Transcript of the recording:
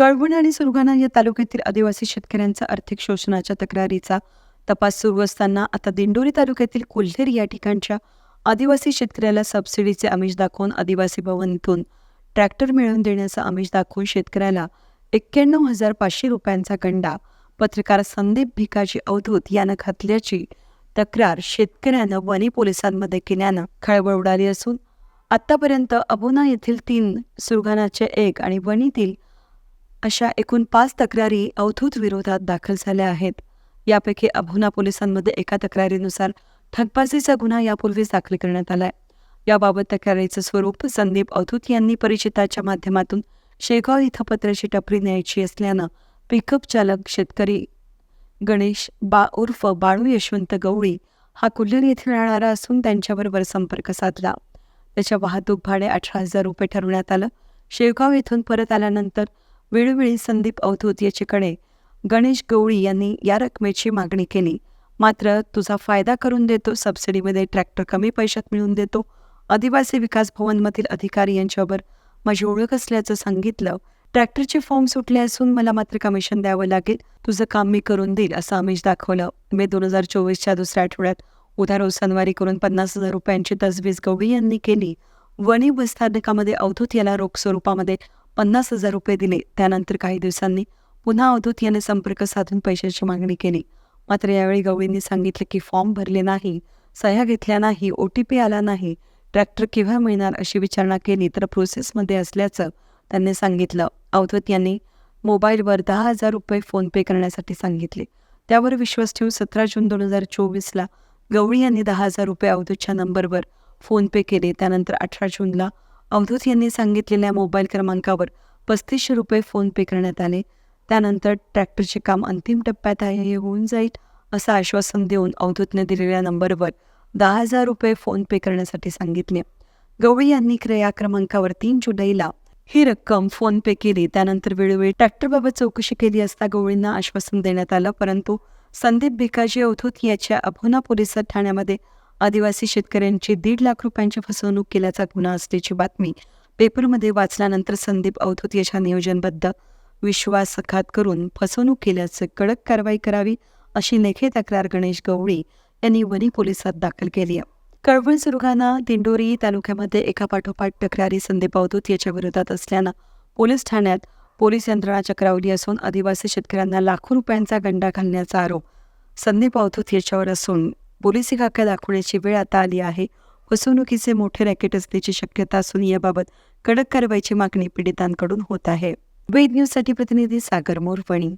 कळवण आणि सुरगाणा या तालुक्यातील आदिवासी शेतकऱ्यांचा आर्थिक शोषणाच्या तक्रारीचा तपास सुरू असताना आता दिंडोरी तालुक्यातील कोल्हेर या ठिकाणच्या आदिवासी शेतकऱ्याला सबसिडीचे आमिष दाखवून आदिवासी भवनातून ट्रॅक्टर मिळवून देण्याचा आमिष दाखवून शेतकऱ्याला एक्क्याण्णव हजार पाचशे रुपयांचा गंडा पत्रकार संदीप भिकाजी अवधूत यानं घातल्याची तक्रार शेतकऱ्यानं वनी पोलिसांमध्ये केल्यानं खळबळ उडाली असून आतापर्यंत अबोना येथील तीन सुरगाणाचे एक आणि वणीतील अशा एकूण पाच तक्रारी अवधूत विरोधात दाखल झाल्या आहेत. यापैकी अभुना पोलिसांमध्ये एका तक्रारीनुसार ठगबाजीचा गुन्हा यापूर्वीच दाखल करण्यात आलाय. याबाबत तक्रारीचं स्वरूप संदीप अवधूत यांनी परिचिताच्या माध्यमातून शेगाव इथं पत्राची टपरी न्यायची असल्यानं पिकअप चालक शेतकरी गणेश बा उर्फ बाळू यशवंत गवळी हा कुल्लर येथे राहणारा असून त्यांच्याबरोबर संपर्क साधला. त्याच्या वाहतूक भाडे अठरा हजार रुपये ठरवण्यात आलं. शेवगाव येथून परत आल्यानंतर वेळोवेळी संदीप अवधूत याच्याकडे. गणेश गवळी यांनी या रकमेची मागणी केली. मात्र तुझा फायदा करून देतो सबसिडीमध्ये ट्रॅक्टर कमी पैशात मिळवून देतो. आदिवासी विकास भवनमधील अधिकारी यांच्यावर माझी ओळख असल्याचं सांगितलं. ट्रॅक्टरचे फॉर्म सुटले असून मला मात्र कमिशन द्यावं लागेल. तुझं काम मी करून देईल असं आमिष दाखवलं. मे दोन हजार चोवीसच्या दुसऱ्या आठवड्यात उधार उसनवारी करून पन्नास हजार रुपयांची तजवीज गवळी यांनी केली. वणी बसस्थानकामध्ये अवधूत याला रोख स्वरूपामध्ये पन्नास हजार रुपये दिले. त्यानंतर काही दिवसांनी पुन्हा अवधूत याने संपर्क साधून पैशाची मागणी केली. मात्र यावेळी गवळींनी सांगितले की फॉर्म भरले नाही सह्या घेतल्या नाही ओ टी पी आला नाही ट्रॅक्टर केव्हा मिळणार अशी विचारणा केली तर प्रोसेसमध्ये असल्याचं त्यांनी सांगितलं. अवधूत यांनी मोबाईलवर दहा हजार रुपये फोनपे करण्यासाठी सांगितले. त्यावर विश्वास ठेवून सतरा जून दोन हजार चोवीसला गवळी यांनी दहा हजार रुपये अवधूतच्या नंबरवर फोनपे केले. त्यानंतर अठरा जूनला अवधूत यांनी सांगितलेल्या मोबाईल क्रमांकावर पस्तीसशे रुपये फोनपे करण्यात आले. त्यानंतर ट्रॅक्टरचे काम अंतिम टप्प्यात आहे हे होऊन जाईल असं आश्वासन देऊन अवधूतने दिलेल्या नंबरवर दहा हजार रुपये फोनपे करण्यासाठी सांगितले. गवळी यांनी या क्रमांकावर तीन जुलैला ही रक्कम फोनपे केली. त्यानंतर वेळोवेळी ट्रॅक्टरबाबत चौकशी केली असता गवळींना आश्वासन देण्यात आलं परंतु संदीप भिकाजी अवधूत याच्या अभोना पोलीस ठाण्यामध्ये आदिवासी शेतकऱ्यांची दीड लाख रुपयांची फसवणूक केल्याचा गुन्हा असल्याची बातमी पेपरमध्ये वाचल्यानंतर संदीप अवधूत याच्या नियोजनबद्ध विश्वासघात करून फसवणूक केल्याचं कडक कारवाई करावी अशी लेखी तक्रार गणेश गवळी यांनी वनी पोलिसात दाखल केली आहे. कळवण सुरगाणा दिंडोरी तालुक्यामध्ये एका पाठोपाठ तक्रारी संदीप अवधूत याच्या विरोधात असल्यानं पोलीस ठाण्यात पोलीस यंत्रणा चक्रावली असून आदिवासी शेतकऱ्यांना लाखो रुपयांचा गंडा घालण्याचा आरोप संदीप अवधूत याच्यावर असून पोलिसी खाक्या दाखवण्याची वेळ आता आली आहे. फसवणुकीचे मोठे रॅकेट असल्याची शक्यता असून याबाबत कडक कारवाईची मागणी पीडितांकडून होत आहे. वेद न्यूजसाठी प्रतिनिधी सागर मोरवणी